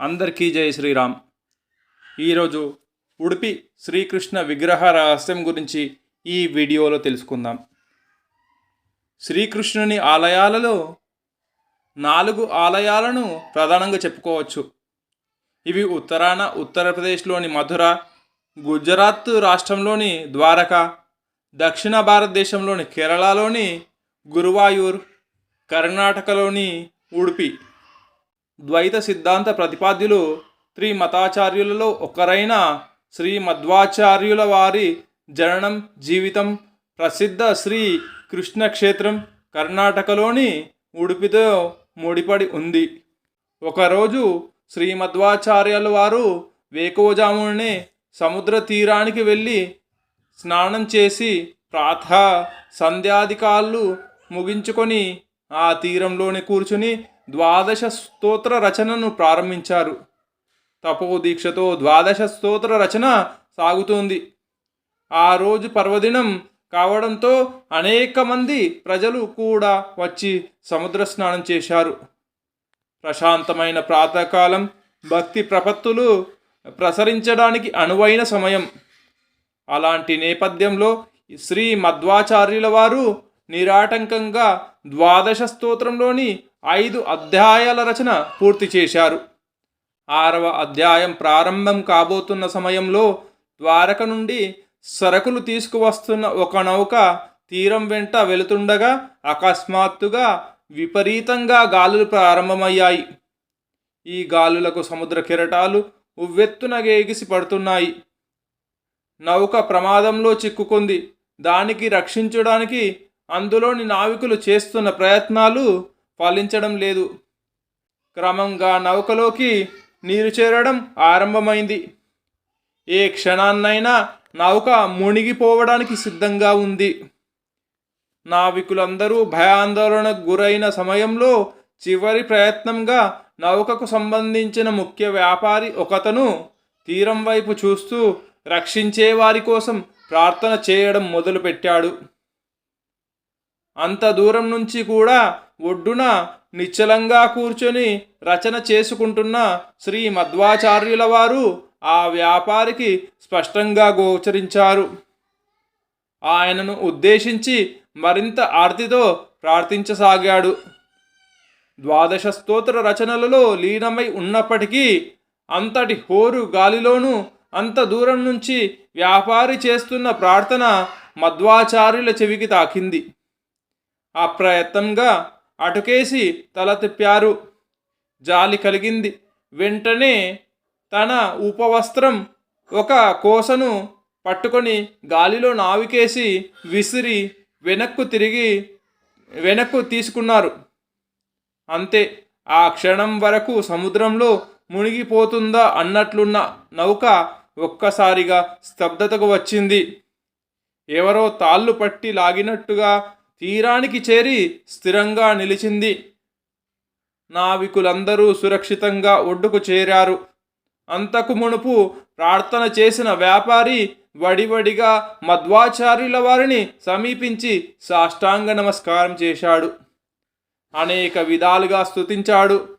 అందరికీ జై శ్రీరామ్. ఈరోజు ఉడిపి శ్రీకృష్ణ విగ్రహ రహస్యం గురించి ఈ వీడియోలో తెలుసుకుందాం. శ్రీకృష్ణుని ఆలయాలలో నాలుగు ఆలయాలను ప్రధానంగా చెప్పుకోవచ్చు. ఇవి ఉత్తరాన ఉత్తరప్రదేశ్లోని మధుర గుజరాత్ రాష్ట్రంలోని ద్వారక దక్షిణ భారతదేశంలోని కేరళలోని గురువాయూర్ కర్ణాటకలోని ఉడిపి. ద్వైత సిద్ధాంత ప్రతిపాద్యులు త్రి మతాచార్యులలో ఒకరైన శ్రీ మధ్వాచార్యుల వారి జననం జీవితం ప్రసిద్ధ శ్రీ కృష్ణక్షేత్రం కర్ణాటకలోని ఉడిపితో ముడిపడి ఉంది. ఒకరోజు శ్రీ మధ్వాచార్యుల వారు వేకోజామునే సముద్ర తీరానికి వెళ్ళి స్నానం చేసి ప్రాతः సంధ్యాధికాలు ముగించుకొని ఆ తీరంలోనే కూర్చుని ద్వాదశ స్తోత్ర రచనను ప్రారంభించారు. తపోదీక్షతో ద్వాదశ స్తోత్ర రచన సాగుతోంది. ఆ రోజు పర్వదినం కావడంతో అనేక మంది ప్రజలు కూడా వచ్చి సముద్ర స్నానం చేశారు. ప్రశాంతమైన ప్రాతకాలం భక్తి ప్రపత్తులు ప్రసరించడానికి అనువైన సమయం. అలాంటి నేపథ్యంలో శ్రీ మధ్వాచార్యుల వారు నిరాటంకంగా ద్వాదశ స్తోత్రంలోని ఐదు అధ్యాయాల రచన పూర్తి చేశారు. ఆరవ అధ్యాయం ప్రారంభం కాబోతున్న సమయంలో ద్వారక నుండి సరకులు తీసుకువస్తున్న ఒక నౌక తీరం వెంట వెళుతుండగా అకస్మాత్తుగా విపరీతంగా గాలులు ప్రారంభమయ్యాయి. ఈ గాలులకు సముద్ర కెరటాలు ఉవ్వెత్తున ఎగిసి పడుతున్నాయి. నౌక ప్రమాదంలో చిక్కుకుంది. దానికి రక్షించడానికి అందులోని నావికులు చేస్తున్న ప్రయత్నాలు ఫలించడం లేదు. క్రమంగా నౌకలోకి నీరు చేరడం ఆరంభమైంది. ఏ క్షణాన్నైనా నౌక మునిగిపోవడానికి సిద్ధంగా ఉంది. నావికులందరూ భయాందోళనకు గురైన సమయంలో చివరి ప్రయత్నంగా నౌకకు సంబంధించిన ముఖ్య వ్యాపారి ఒకతను తీరం వైపు చూస్తూ రక్షించే వారి కోసం ప్రార్థన చేయడం మొదలుపెట్టాడు. అంత దూరం నుంచి కూడా ఒడ్డున నిశ్చలంగా కూర్చొని రచన చేసుకుంటున్న శ్రీ మధ్వాచార్యుల వారు ఆ వ్యాపారికి స్పష్టంగా గోచరించారు. ఆయనను ఉద్దేశించి మరింత ఆర్తితో ప్రార్థించసాగాడు. ద్వాదశ స్తోత్ర రచనలలో లీనమై ఉన్నప్పటికీ అంతటి హోరు గాలిలోనూ అంత దూరం నుంచి వ్యాపారి చేస్తున్న ప్రార్థన మధ్వాచార్యుల చెవికి తాకింది. అప్రయత్నంగా అటుకేసి తల తిప్పారు. జాలి కలిగింది. వెంటనే తన ఉపవస్త్రం ఒక కోసను పట్టుకొని గాలిలో నావికేసి విసిరి వెనక్కు తిరిగి వెనక్కు తీసుకున్నారు. అంతే ఆ క్షణం వరకు సముద్రంలో మునిగిపోతుందా అన్నట్లున్న నౌక ఒక్కసారిగా స్తబ్దతకు వచ్చింది. ఎవరో తాళ్ళు పట్టి లాగినట్టుగా తీరానికి చేరి స్థిరంగా నిలిచింది. నావికులందరూ సురక్షితంగా ఒడ్డుకు చేరారు. అంతకు మునుపు ప్రార్థన చేసిన వ్యాపారి వడివడిగా మధ్వాచార్యుల వారిని సమీపించి సాష్టాంగ నమస్కారం చేశాడు. అనేక విధాలుగా స్తుతించాడు.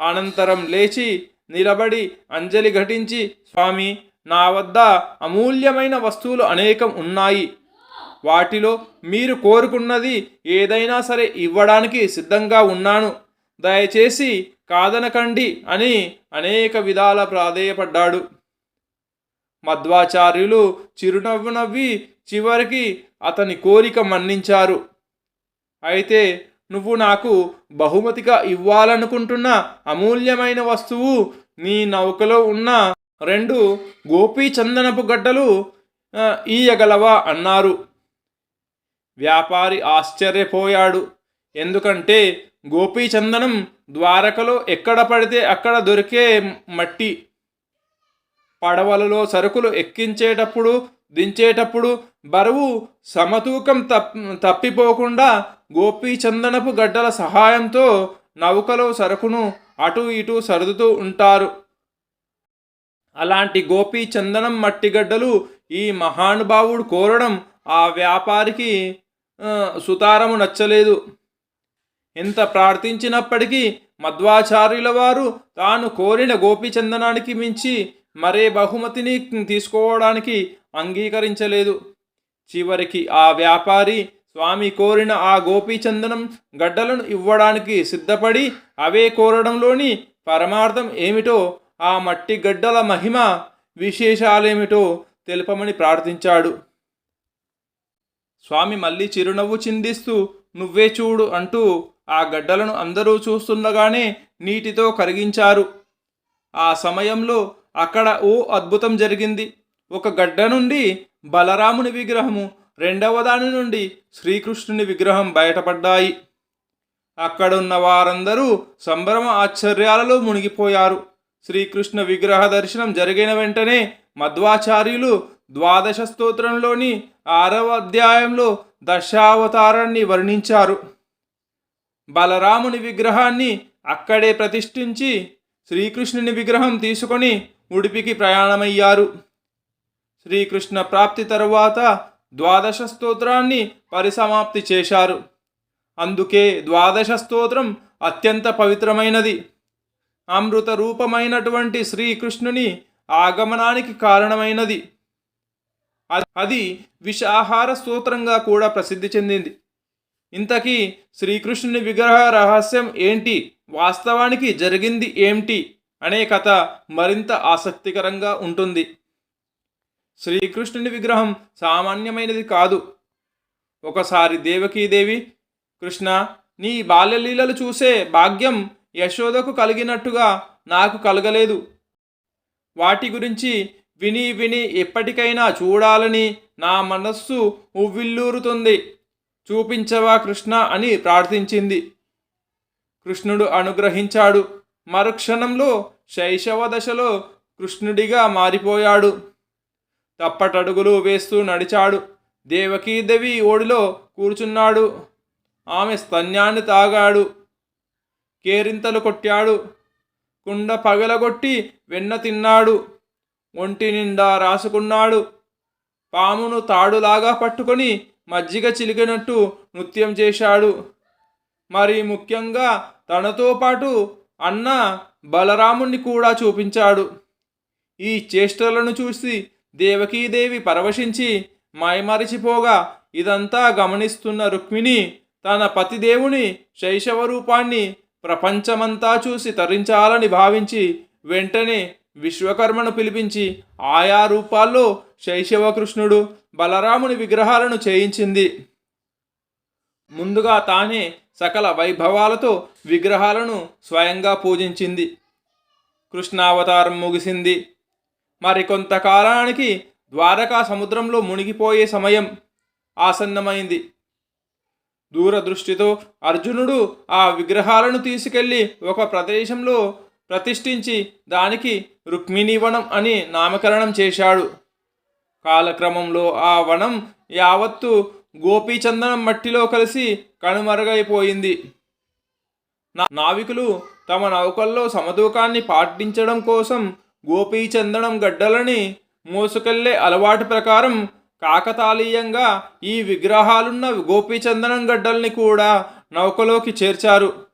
అనంతరం లేచి నిలబడి అంజలి ఘటించి స్వామి నా వద్ద అమూల్యమైన వస్తువులు అనేకం ఉన్నాయి. వాటిలో మీరు కోరుకున్నది ఏదైనా సరే ఇవ్వడానికి సిద్ధంగా ఉన్నాను. దయచేసి కాదనకండి అని అనేక విధాల ప్రాధేయపడ్డాడు. మధ్వాచార్యులు చిరునవ్వు నవ్వి చివరికి అతని కోరిక మన్నించారు. అయితే నువ్వు నాకు బహుమతిగా ఇవ్వాలనుకుంటున్న అమూల్యమైన వస్తువు నీ నౌకలో ఉన్న రెండు గోపీచందనపు గడ్డలు ఈయగలవా అన్నారు. వ్యాపారి ఆశ్చర్యపోయాడు. ఎందుకంటే గోపీచందనం ద్వారకలో ఎక్కడ పడితే అక్కడ దొరికే మట్టి పడవలలో సరుకులు ఎక్కించేటప్పుడు దించేటప్పుడు బరువు సమతూకం తప్పిపోకుండా గోపీచందనపు గడ్డల సహాయంతో నౌకలో సరుకును అటు ఇటు సర్దుతూ ఉంటారు. అలాంటి గోపీచందనం మట్టిగడ్డలు మట్టి గడ్డలు ఈ మహానుభావుడు కోరడం ఆ వ్యాపారికి సుతారము నచ్చలేదు. ఎంత ప్రార్థించినప్పటికీ మధ్వాచార్యుల వారు తాను కోరిన గోపీచందనానికి మించి మరే బహుమతిని తీసుకోవడానికి అంగీకరించలేదు. చివరికి ఆ వ్యాపారి స్వామి కోరిన ఆ గోపీచందనం గడ్డలను ఇవ్వడానికి సిద్ధపడి అవే కోరడంలోని పరమార్థం ఏమిటో ఆ మట్టి గడ్డల మహిమ విశేషాలేమిటో తెలుపమని ప్రార్థించాడు. స్వామి మళ్ళీ చిరునవ్వు చిందిస్తూ నువ్వే చూడు అంటూ ఆ గడ్డలను అందరూ చూస్తుండగానే నీటితో కరిగించారు. ఆ సమయంలో అక్కడ ఓ అద్భుతం జరిగింది. ఒక గడ్డ నుండి బలరాముని విగ్రహము రెండవ దాని నుండి శ్రీకృష్ణుని విగ్రహం బయటపడ్డాయి. అక్కడున్న వారందరూ సంభ్రమ ఆశ్చర్యాలలో మునిగిపోయారు. శ్రీకృష్ణ విగ్రహ దర్శనం జరిగిన వెంటనే మధ్వాచార్యులు ద్వాదశ స్తోత్రంలోని ఆరవ అధ్యాయంలో దశావతారాన్ని వర్ణించారు. బలరాముని విగ్రహాన్ని అక్కడే ప్రతిష్ఠించి శ్రీకృష్ణుని విగ్రహం తీసుకొని ఉడిపికి ప్రయాణమయ్యారు. శ్రీకృష్ణ ప్రాప్తి తరువాత ద్వాదశ స్తోత్రాన్ని పరిసమాప్తి చేశారు. అందుకే ద్వాదశ స్తోత్రం అత్యంత పవిత్రమైనది. అమృత రూపమైనటువంటి శ్రీకృష్ణుని ఆగమనానికి కారణమైనది. అది విషాహార సూత్రంగా కూడా ప్రసిద్ధి చెందింది. ఇంతకీ శ్రీకృష్ణుని విగ్రహ రహస్యం ఏంటి? వాస్తవానికి జరిగింది ఏంటి అనే కథ మరింత ఆసక్తికరంగా ఉంటుంది. శ్రీకృష్ణుని విగ్రహం సామాన్యమైనది కాదు. ఒకసారి దేవకీదేవి కృష్ణ నీ బాల్యలీలలు చూసే భాగ్యం యశోదకు కలిగినట్టుగా నాకు కలగలేదు. వాటి గురించి విని విని ఎప్పటికైనా చూడాలని నా మనస్సు ఉవ్విల్లూరుతుంది. చూపించవా కృష్ణ అని ప్రార్థించింది. కృష్ణుడు అనుగ్రహించాడు. మరుక్షణంలో శైశవ దశలో కృష్ణుడిగా మారిపోయాడు. తప్పటడుగులు వేస్తూ నడిచాడు. దేవకీదేవి ఓడిలో కూర్చున్నాడు. ఆమె స్తన్యాన్ని తాగాడు. కేరింతలు కొట్టాడు. కుండ పగలగొట్టి వెన్న తిన్నాడు. ఒంటి నిండా రాసుకున్నాడు. పామును తాడులాగా పట్టుకొని మజ్జిగ చిలికినట్టు నృత్యం చేశాడు. మరి ముఖ్యంగా తనతో పాటు అన్న బలరాముణ్ణి కూడా చూపించాడు. ఈ చేష్టలను చూసి దేవకీదేవి పరవశించి మైమరిచిపోగా ఇదంతా గమనిస్తున్న రుక్మిణి తన పతిదేవుని శైశవ రూపాన్ని ప్రపంచమంతా చూసి తరించాలని భావించి వెంటనే విశ్వకర్మను పిలిపించి ఆయా రూపాల్లో శైశవ కృష్ణుడు బలరాముని విగ్రహాలను చేయించింది. ముందుగా తానే సకల వైభవాలతో విగ్రహాలను స్వయంగా పూజించింది. కృష్ణావతారం ముగిసింది. మరికొంతకాలానికి ద్వారకా సముద్రంలో మునిగిపోయే సమయం ఆసన్నమైంది. దూరదృష్టితో అర్జునుడు ఆ విగ్రహాలను తీసుకెళ్ళి ఒక ప్రదేశంలో ప్రతిష్ఠించి దానికి రుక్మిణీవనం అని నామకరణం చేశాడు. కాలక్రమంలో ఆ వనం యావత్తు గోపీచందనం మట్టిలో కలిసి కనుమరుగైపోయింది. నావికులు తమ నౌకల్లో సమతూకాన్ని పాటించడం కోసం గోపీచందనం గడ్డలని మోసుకెళ్ళే అలవాటు ప్రకారం కాకతాళీయంగా ఈ విగ్రహాలున్న గోపీచందనం గడ్డల్ని కూడా నౌకలోకి చేర్చారు.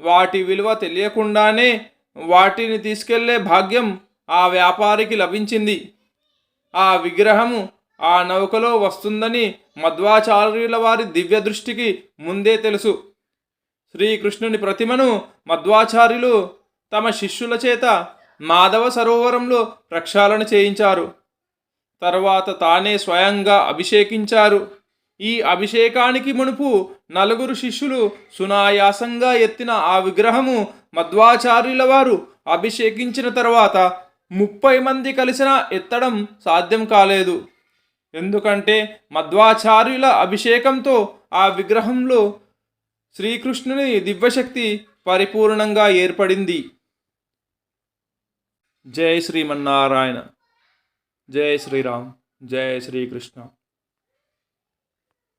వాటి విలువ తెలియకుండానే వాటిని తీసుకెళ్ళే భాగ్యం ఆ వ్యాపారికి లభించింది. ఆ విగ్రహము ఆ నౌకలో వస్తుందని మధ్వాచార్యుల వారి దివ్య దృష్టికి ముందే తెలుసు. శ్రీకృష్ణుని ప్రతిమను మధ్వాచార్యులు తమ శిష్యుల చేత మాధవ సరోవరంలో ప్రక్షాళన చేయించారు. తర్వాత తానే స్వయంగా అభిషేకించారు. ఈ అభిషేకానికి మునుపు నలుగురు శిష్యులు సునాయాసంగా ఎత్తిన ఆ విగ్రహము మధ్వాచార్యుల వారు అభిషేకించిన తర్వాత ముప్పై మంది కలిసిన ఎత్తడం సాధ్యం కాలేదు. ఎందుకంటే మధ్వాచార్యుల అభిషేకంతో ఆ విగ్రహంలో శ్రీకృష్ణుని దివ్యశక్తి పరిపూర్ణంగా ఏర్పడింది. జై శ్రీమన్నారాయణ. జై శ్రీరామ్. జై శ్రీకృష్ణ.